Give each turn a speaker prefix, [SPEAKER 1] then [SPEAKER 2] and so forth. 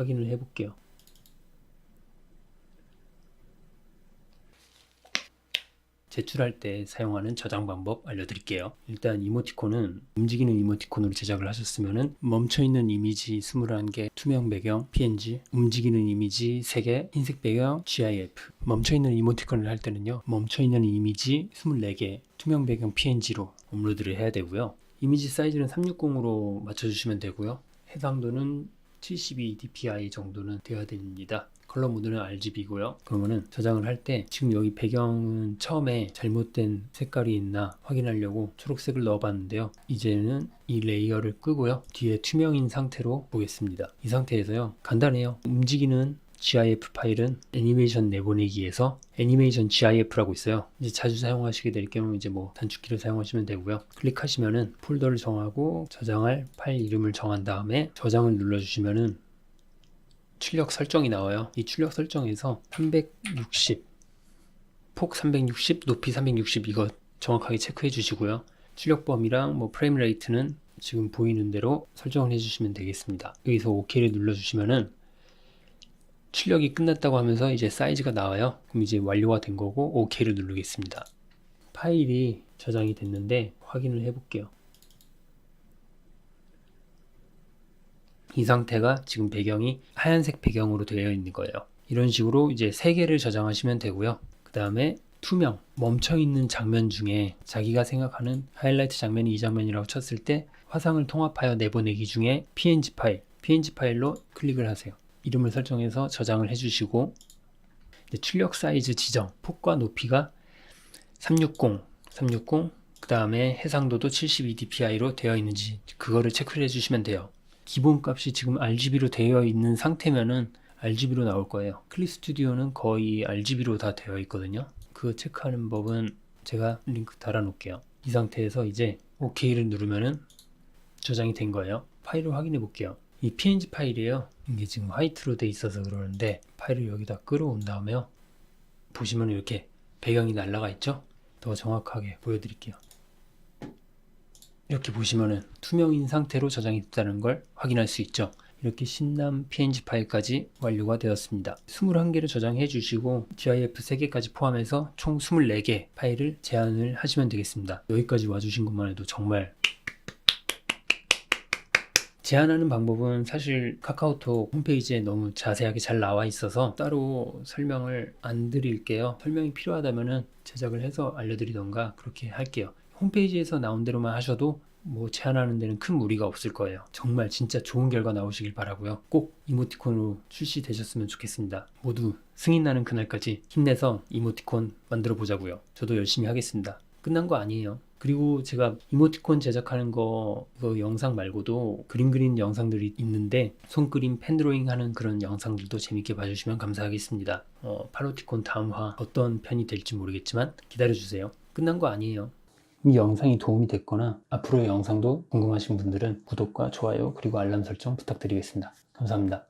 [SPEAKER 1] 확인을 해 볼게요. 제출할 때 사용하는 저장 방법 알려드릴게요. 일단 이모티콘은 움직이는 이모티콘으로 제작을 하셨으면은 멈춰있는 이미지 21개, 투명 배경, PNG, 움직이는 이미지 3개, 흰색 배경, GIF. 멈춰있는 이모티콘을 할 때는요, 멈춰있는 이미지 24개, 투명 배경 PNG로 업로드를 해야 되고요. 이미지 사이즈는 360으로 맞춰주시면 되고요. 해상도는 72 dpi 정도는 되어야 됩니다. 컬러 모드는 RGB고요. 그러면은 저장을 할 때 지금 여기 배경은 처음에 잘못된 색깔이 있나 확인하려고 초록색을 넣어봤는데요. 이제는 이 레이어를 끄고요. 뒤에 투명인 상태로 보겠습니다. 이 상태에서요. 간단해요. 움직이는 GIF 파일은 애니메이션 내보내기에서 애니메이션 GIF라고 있어요. 이제 자주 사용하시게 될 경우 이제 뭐 단축키를 사용하시면 되고요. 클릭하시면은 폴더를 정하고 저장할 파일 이름을 정한 다음에 저장을 눌러주시면은 출력 설정이 나와요. 이 출력 설정에서 360, 폭 360, 높이 360 이거 정확하게 체크해 주시고요. 출력 범위랑 뭐 프레임 레이트는 지금 보이는 대로 설정을 해 주시면 되겠습니다. 여기서 OK를 눌러 주시면은 출력이 끝났다고 하면서 이제 사이즈가 나와요. 그럼 이제 완료가 된 거고 OK를 누르겠습니다. 파일이 저장이 됐는데 확인을 해 볼게요. 이 상태가 지금 배경이 하얀색 배경으로 되어 있는 거예요. 이런 식으로 이제 세 개를 저장하시면 되고요. 그 다음에 투명, 멈춰 있는 장면 중에 자기가 생각하는 하이라이트 장면이 이 장면이라고 쳤을 때 화상을 통합하여 내보내기 중에 PNG 파일, PNG 파일로 클릭을 하세요. 이름을 설정해서 저장을 해주시고 출력 사이즈 지정, 폭과 높이가 360, 360, 그 다음에 해상도도 72 dpi로 되어 있는지 그거를 체크를 해주시면 돼요. 기본 값이 지금 RGB로 되어 있는 상태면은 RGB로 나올 거예요. 클립 스튜디오는 거의 RGB로 다 되어 있거든요. 그거 체크하는 법은 제가 링크 달아 놓을게요. 이 상태에서 이제 OK를 누르면은 저장이 된 거예요. 파일을 확인해 볼게요. 이 PNG 파일이에요. 이게 지금 화이트로 돼 있어서 그러는데 파일을 여기다 끌어온 다음에요. 보시면 이렇게 배경이 날라가 있죠? 더 정확하게 보여드릴게요. 이렇게 보시면은 투명인 상태로 저장이 됐다는 걸 확인할 수 있죠. 이렇게 신남 PNG 파일까지 완료가 되었습니다. 21개를 저장해 주시고 GIF 3개까지 포함해서 총 24개 파일을 제한을 하시면 되겠습니다. 여기까지 와주신 것만 해도 정말 제한하는 방법은 사실 카카오톡 홈페이지에 너무 자세하게 잘 나와 있어서 따로 설명을 안 드릴게요. 설명이 필요하다면 제작을 해서 알려드리던가 그렇게 할게요. 홈페이지에서 나온 대로만 하셔도 뭐 제한하는 데는 큰 무리가 없을 거예요. 정말 진짜 좋은 결과 나오시길 바라고요. 꼭 이모티콘으로 출시되셨으면 좋겠습니다. 모두 승인 나는 그날까지 힘내서 이모티콘 만들어 보자고요. 저도 열심히 하겠습니다. 끝난 거 아니에요. 그리고 제가 이모티콘 제작하는 거 이거 영상 말고도 그림 그린 영상들이 있는데 손그림 펜드로잉 하는 그런 영상들도 재밌게 봐주시면 감사하겠습니다. 어, 파로티콘 다음화 어떤 편이 될지 모르겠지만 기다려주세요. 끝난 거 아니에요. 이 영상이 도움이 됐거나 앞으로의 영상도 궁금하신 분들은 구독과 좋아요 그리고 알람 설정 부탁드리겠습니다. 감사합니다.